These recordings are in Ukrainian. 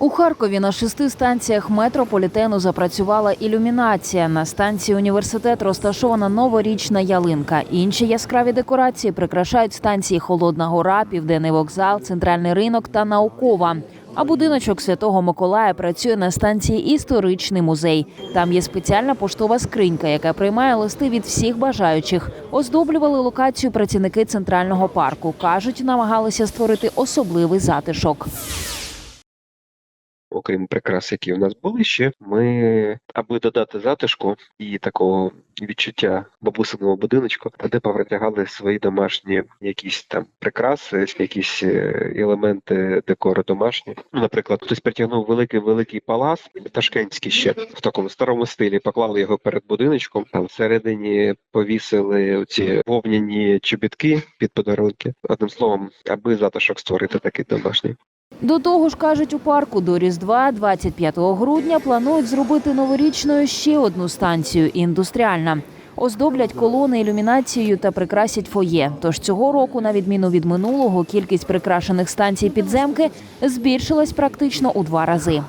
У Харкові на шести станціях метрополітену запрацювала ілюмінація. На станції університет розташована новорічна ялинка. Інші яскраві декорації прикрашають станції Холодна Гора, Південний вокзал, центральний ринок та наукова. А будиночок Святого Миколая працює на станції Історичний музей. Там є спеціальна поштова скринька, яка приймає листи від всіх бажаючих. Оздоблювали локацію працівники центрального парку. кажуть, намагалися створити особливий затишок. Окрім прикрас, які у нас були ще, ми, аби додати затишку і такого відчуття бабусиного будиночку, туди повитягали свої домашні якісь там прикраси, якісь е, елементи декору домашні. Наприклад, хтось притягнув великий великий палац, ташкентський ще в такому старому стилі, поклали його перед будиночком. Там всередині повісили ці вовняні чобітки під подарунки. Одним словом, аби затишок створити такий домашній. До того ж, кажуть, у парку до Різдва 25 грудня планують зробити новорічною ще одну станцію індустріальна. Оздоблять колони ілюмінацією та прикрасять фоє. Тож цього року, на відміну від минулого, кількість прикрашених станцій підземки збільшилась практично у два рази.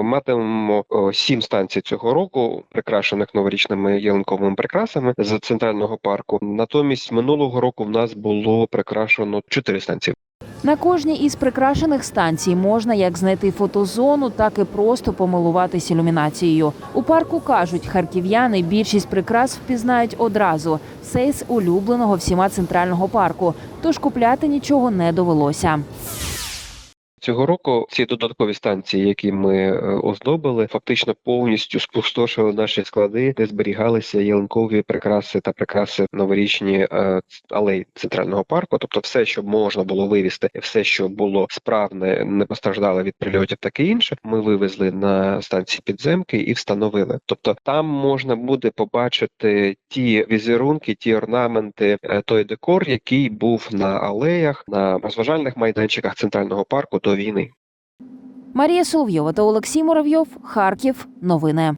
Матимемо сім станцій цього року, прикрашених новорічними ялинковими прикрасами з центрального парку. Натомість минулого року в нас було прикрашено чотири станції. На кожній із прикрашених станцій можна як знайти фотозону, так і просто помилуватись ілюмінацією. У парку кажуть, харків'яни більшість прикрас впізнають одразу. Все з улюбленого всіма центрального парку. Тож купляти нічого не довелося. Цього року ці додаткові станції, які ми е, оздобили, фактично повністю спустошили наші склади, де зберігалися ялинкові прикраси та прикраси новорічні е, алей центрального парку. Тобто, все, що можна було вивезти, все, що було справне, не постраждало від прильотів, таке інше. Ми вивезли на станції підземки і встановили. Тобто, там можна буде побачити ті візерунки, ті орнаменти, е, той декор, який був на алеях, на розважальних майданчиках центрального парку війни. Марія Соловйова та Олексій Муравйов. Харків. Новини.